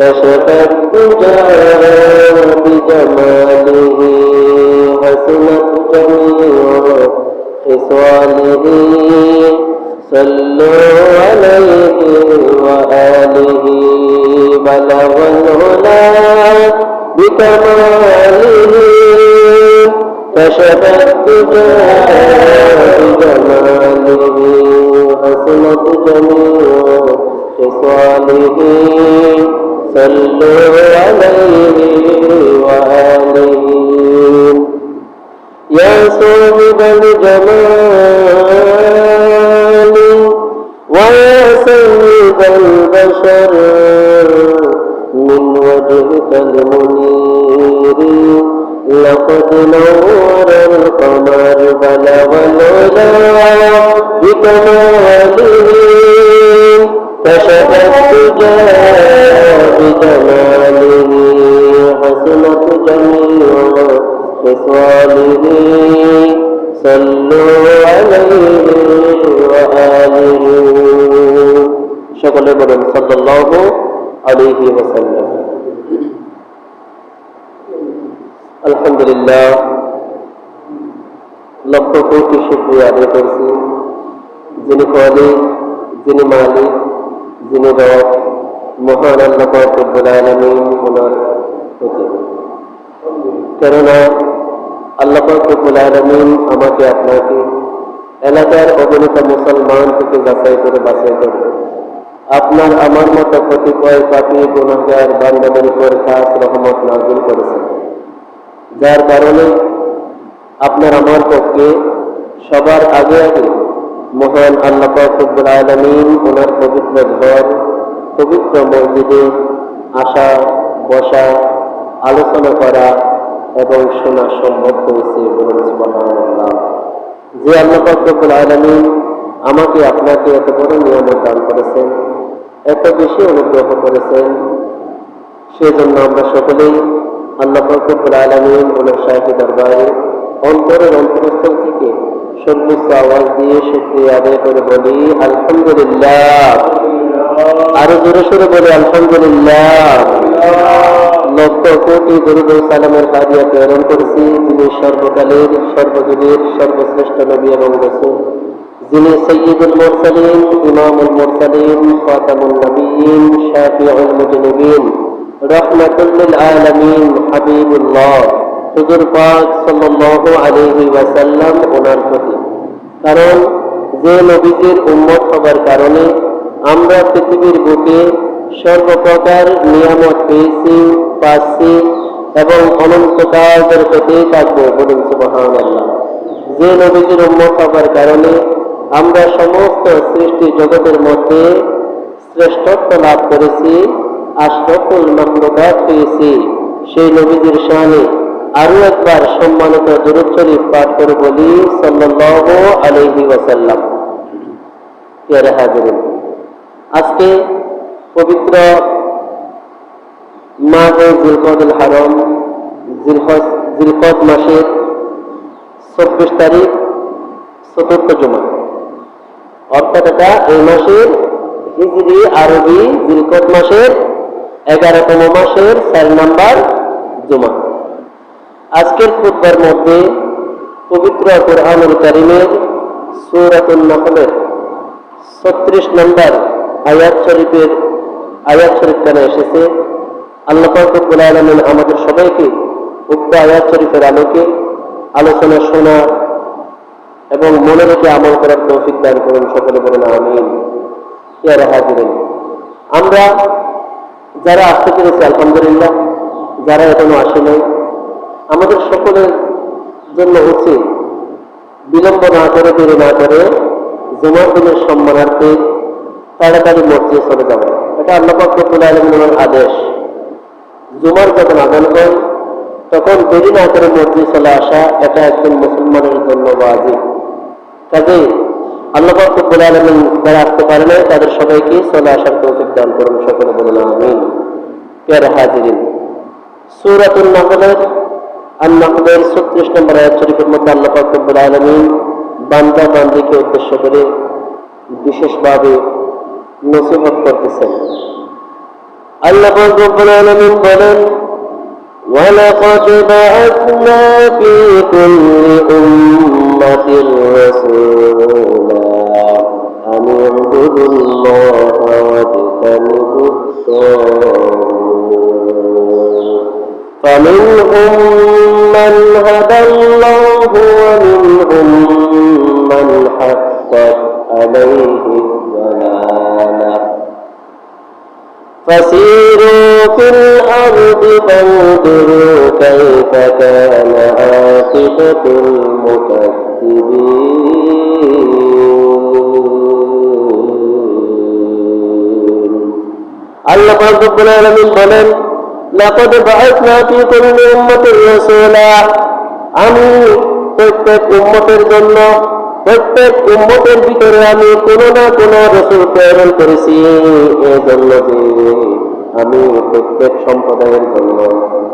كشف الدجى بجماله حسنت جميع خصاله صلوا عليه وآله بلغ الهدى بكماله كشف الدجى بجماله حسنت جميع خصاله صلوا عليه وآله يا صاحب الجمال ويا سيد البشر من وجهك المنير لقد نور القمر بلغ العلا بكماله بجماله حسنت جميع خصاله صلوا عليه وآله সকলে বলেন সাল্লাল্লাহু আলাইহি ওয়াসাল্লাম আলহামদুলিল্লাহ লক্ষ কোটি শুক্রিয়া আদায় করছি যিনি খালিক যিনি মালিক যিনি রব মহান আল্লাহ রব্বুল আলামিন ওনার প্রতি। কেননা আল্লাহ রব্বুল আলামিন আমাকে আপনাকে এলাকার অগণিত মুসলমান থেকে যাচাই করে বাছাই করবে আপনার আমার মতো কতিপয় পাপি গুণাগার বান্দাদের উপর খাস রহমত নাজিল করেছেন। যার কারণে আপনার আমার পক্ষে সবার আগে আগে মহান আল্লাহ রব্বুল আলামিন ওনার পবিত্র ঘর পবিত্র মসজিদে আসা, বসা, আলোচনা করা এবং শোনা সম্ভব হয়েছে যে আল্লাহ রব্বুল আমাকে আপনাকে এত বড় নিয়ামত দান করেছেন, এত বেশি অনুগ্রহ করেছেন, সেজন্য আমরা সকলেই আল্লাহ আলামিন ওনার সাহেবের দরবারে অন্তরের অন্তরস্থল থেকে সর্বোচ্চ আওয়াজ দিয়ে শুক্রিয়া আদায় করে বলি, আলহামদুলিল্লাহ। আরও জোরে সরে বলি, আলহামদুলিল্লাহ। লক্ষ কোটি প্রেরণ করেছি, যিনি সর্বকালের সর্বযুগের সর্বশ্রেষ্ঠ নবী এবং রসুল। যিনি সৈয়দুল মুরসালিন, ইমামুল মুরসালিন খাতামুল নবীন, শাফিউল মুজনিবিন। রহমাতুল আলামিন, হাবিবুল্লাহ। কারণ যে নবীজির উম্মত হবার কারণে আমরা পৃথিবীর বুকে সর্বপ্রকার নিয়ামত পেয়েছি, পাচ্ছি এবং অনন্তকালের প্রতি থাকব বলুন আল্লাহ যে নবীজির উম্মত হবার কারণে আমরা সমস্ত সৃষ্টি জগতের মধ্যে শ্রেষ্ঠত্ব লাভ করেছি আশরফুল মাহমুদাত পেয়েছি। সেই নবীজির শানে আরও একবার সম্মানিত দরুদ পাঠ করে বলি সাল্লাল্লাহু আলাইহি ওয়াসাল্লাম। হাজিরিন আজকে পবিত্র মাহে জিলকদুল হারম, জিলহজ, জিলকদ মাসের চব্বিশ তারিখ, চতুর্থ জমা অর্থাৎ এটা এই মাসের হিজরি আরবি জিলকদ মাসের এগারোতম মাসের চার নাম্বার জমা আজকের খুতবার মধ্যে পবিত্র কোরআনুল করিমের সূরাতুন নাহলের ছত্রিশ নম্বর আয়াত শরীফের, আয়াত শরীফ কেন এসেছে? আল্লাহ রব্বুল আলমিন আমাদের সবাইকে উক্ত আয়াত শরীফের আলোকে আলোচনা শোনা এবং মনে রেখে আমল করার তৌফিক দান করুন, সকলে বলেন আমিন। ইয়ারা হাজিরেন, আমরা যারা আসতে পেরেছি আলহামদুলিল্লাহ, যারা এখনও আসে নাই, আমাদের সকলের জন্য উচিত বিলম্ব না করে, দেরি না করে জুমার দিনের সম্মানার্থে তাড়াতাড়ি মসজিদে চলে যাবে। এটা আল্লাহ রব্বুল আলমিনের আদেশ। জুমার যখন আদান হয় তখন দেরি না করে মসজিদ চলে আসা, এটা একজন মুসলমানের জন্য ওয়াজিব। কাজে আল্লাহ রব্বুল আলমিন যারা আসতে পারে না তাদের সবাইকে চলে আসার তৌফিক দান করুন, সকলে বলুন আমিন। পেয়ারে হাজিরিন, সূরাতুন নাহলের আর নাহলের ছত্রিশ নম্বর আয়াত শরীফের মধ্যে আল্লাহ রব্বুল আলমিন বান্দা বান্দিকে উদ্দেশ্য করে বিশেষভাবে নসিহত করতেছেন আল্লাহ রব্বুল আলামিন বলেন ولقد بعثنا في كل أمة رسولا أن اعبدوا الله واجتنبوا الطاغوت فمنهم من هدى الله ومنهم من حقت عليه فسيروا في الأرض فانظروا كيف كان عاقبة المكذبين আল্লাহ রব্বুল আলামিন বলেন, লাকাদ বাআসনা ফি কুল্লি উম্মাতির রাসূলা আমি প্রত্যেক উম্মতের জন্য প্রত্যেক উম্মতের ভিতরে আমি কোনো না কোনো রসুল প্রেরণ করেছি। এই জন্য যে আমি প্রত্যেক সম্প্রদায়ের জন্য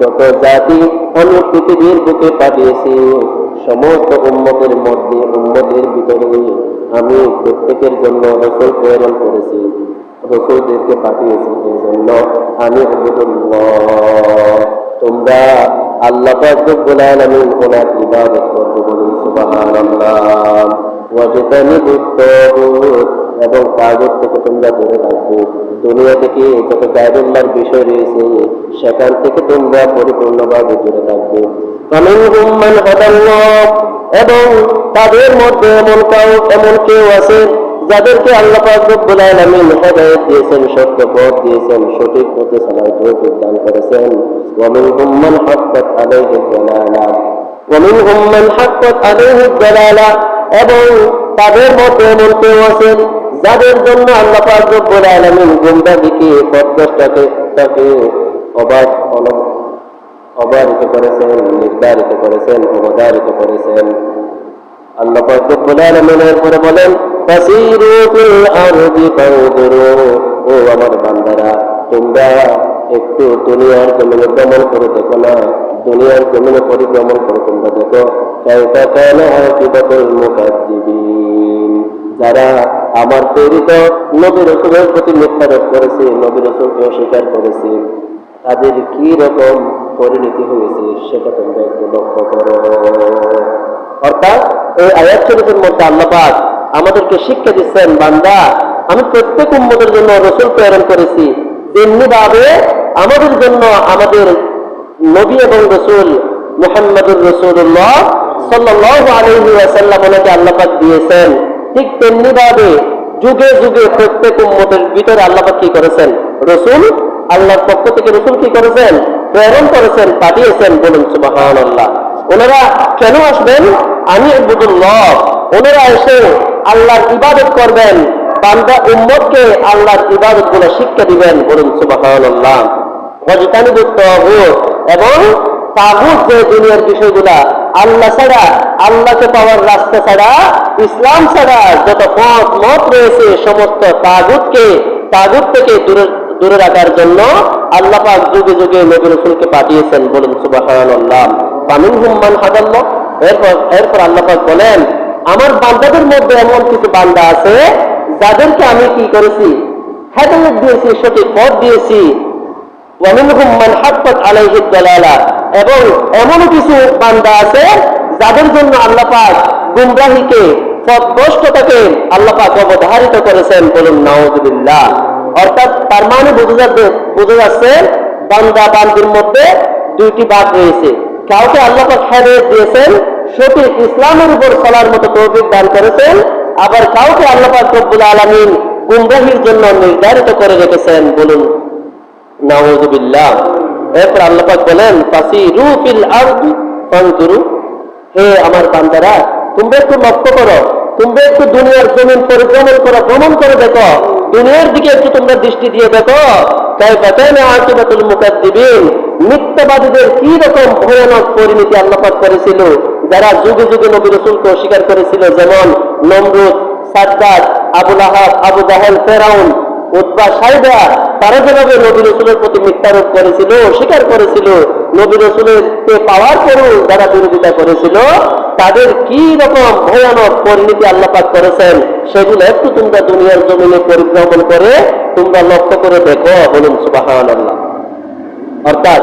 যত জাতি আমি পৃথিবীর বুকে পাঠিয়েছি, সমস্ত উম্মতের মধ্যে, উম্মতের ভিতরে আমি প্রত্যেকের জন্য রসুল প্রেরণ করেছি, রসুলদেরকে পাঠিয়েছি। এই জন্য আমি তোমরা আল্লাহ এবং তাগুত থেকে তোমরা দূরে থাকবে দুনিয়া থেকে যত গায়রুল্লাহর বিষয় রয়েছে, সেখান থেকে তোমরা পরিপূর্ণভাবে দূরে থাকবে এবং তাদের মধ্যে এমন কেউ এমন কেউ আছে যাদেরকে আল্লাহ রব্বুল আলামিন হেদায়েত দিয়েছেন, সত্য পথ দিয়েছেন, সঠিক পথে চলার তৌফিক দান করেছেন। ওয়া মিনহুম মান হাক্কাত আলাইহি দালালা। ওয়া মিনহুম মান হাক্কাত এবং তাদের মধ্যে এমন কেউ আছেন যাদের জন্য আল্লাহ রব্বুল আলামিন গুমরাহিকে পথভ্রষ্টকে তাকে অবাধ অবাধিত করেছেন, নির্ধারিত করেছেন অবধারিত করেছেন। বলেন ও আমার বান্দারা, তোমরা একটু দুনিয়ার জমিনে ভ্রমণ করে দেখো না, দুনিয়ার জমিনে পরিভ্রমণ করে তোমরা দেখো। কাইফা কানা আকিবাতুল যারা আমার প্রেরিত নবী রসুলের প্রতি মিথ্যারোপ করেছে, নবী রসুলকে অস্বীকার করেছে, তাদের কি রকম পরিণতি হয়েছে, সেটা তোমরা একটু লক্ষ্য করো। অর্থাৎ এই আয়াত শরীফের মধ্যে আল্লাহ পাক আমাদেরকে শিক্ষা দিচ্ছেন, বান্দা, আমি প্রত্যেক উম্মতের জন্য রসুল প্রেরণ করেছি। তেমনিভাবে আমাদের জন্য আমাদের নবী এবং রসুল মোহাম্মদুর রসুল্লাহ সাল্লাহ আলহি ওয়াসাল্লাম ওনাকে আল্লাহ পাক দিয়েছেন। ঠিক তেমনিভাবে যুগে যুগে প্রত্যেক উম্মতের ভিতরে আল্লাহ পাক কি করেছেন? রসুল আল্লাহর পক্ষ থেকে রসুল কি করেছেন? প্রেরণ করেছেন, পাঠিয়েছেন বলুন আল্লাহ ওনারা কেন আসবেন? আমি আবুদুল্লাহ। ওনারা এসে আল্লাহর ইবাদত করবেন। বান্দা উম্মতকে আল্লাহর ইবাদতগুলো শিক্ষা দিবেন বলুন সুবাহান আল্লাহ এবং তাগুত যে দুনিয়ার বিষয়গুলা আল্লাহ ছাড়া, আল্লাহকে পাওয়ার রাস্তা ছাড়া, ইসলাম ছাড়া যত পথ, মত রয়েছে, সমস্ত তাগুতকে, তাগুত থেকে দূরে দূরে রাখার জন্য আল্লাহ যুগে যুগে নবী রসুলকে পাঠিয়েছেন বলুন সুবাহান আল্লাহ পামিন হুম্মান এরপর এরপর আল্লাপাক বলেন, আমার বান্দাদের মধ্যে এমন কিছু বান্দা আছে যাদেরকে আমি কি করেছি? হেদায়ত দিয়েছি, সঠিক পথ দিয়েছি। এবং এমন কিছু বান্দা আছে যাদের জন্য আল্লাহ পাক গুমরাহিকে, পথভ্রষ্টতাকে আল্লাহ পাক অবধারিত করেছেন বলুন, নাউজুবিল্লাহ। অর্থাৎ তার মানে বোঝা যাচ্ছে বান্দা বান্দির মধ্যে দুইটি ভাগ রয়েছে। কাউকে আল্লাহ পাক দিয়েছেন, সঠিক ইসলামের উপর চলার মতো তৌফিক দান করেছেন, আবার কাউকে আল্লাহ রব্বুল আলামিন গুমরাহির জন্য নির্ধারিত করে রেখেছেন, বলুন। নাউজুবিল্লাহ এরপর আল্লাহ পাক বলেন, ফাসিরু ফিল আরদি, ফানজুরু। হে আমার বান্দারা, তোমরা একটু লক্ষ্য করো, তোমরা একটু দুনিয়ার জমিন পরিভ্রমণ করো, ভ্রমণ করে দেখো। দুনিয়ার দিকে একটু তোমরা দৃষ্টি দিয়ে দেখো মিথ্যাবাদীদের কি রকম ভয়ানক পরিণতি আল্লাহ পাক করেছিল, যারা যুগে যুগে নবী রসুলকে অস্বীকার করেছিল, যেমন নমরুদ সাদ্দাদ আবুল আহাব আবু জাহেল, ফেরাউন উৎপা সাইদা, তারা যেভাবে নবী রসুলের প্রতি মিথ্যারোপ করেছিল স্বীকার করেছিল নবী রসুলের পাওয়ার পরেও যারা বিরোধিতা করেছিল, তাদের কি রকম ভয়ানক পরিণতি আল্লাপাক করেছেন, সেগুলো একটু তোমরা দুনিয়ার জমিনে পরিভ্রমণ করে তোমরা লক্ষ্য করে দেখো, বলুন সুবাহান আল্লাহ অর্থাৎ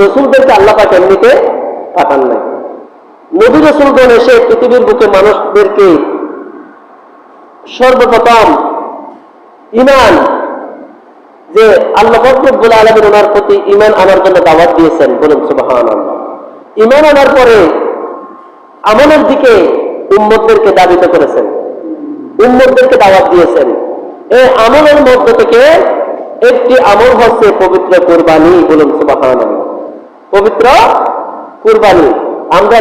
রসুলদেরকে আল্লাপাক এমনিতে পাঠান নাই। নবী রসুলগণ এসে পৃথিবীর বুকে মানুষদেরকে সর্বপ্রথম ইমান যে আল্লাহ ফকরুল আলমের ওনার প্রতি ইমান আনার জন্য দাওয়াত দিয়েছেন। বলুন সুবাহান ইমান আনার পরে আমলের দিকে উম্মতদেরকে দাবিত করেছেন। উম্মতদেরকে দাওয়াত দিয়েছেন। এই আমলের মধ্য থেকে একটি আমল হচ্ছে পবিত্র কোরবানি। বলুন সুবাহান পবিত্র কুরবানি। আমরা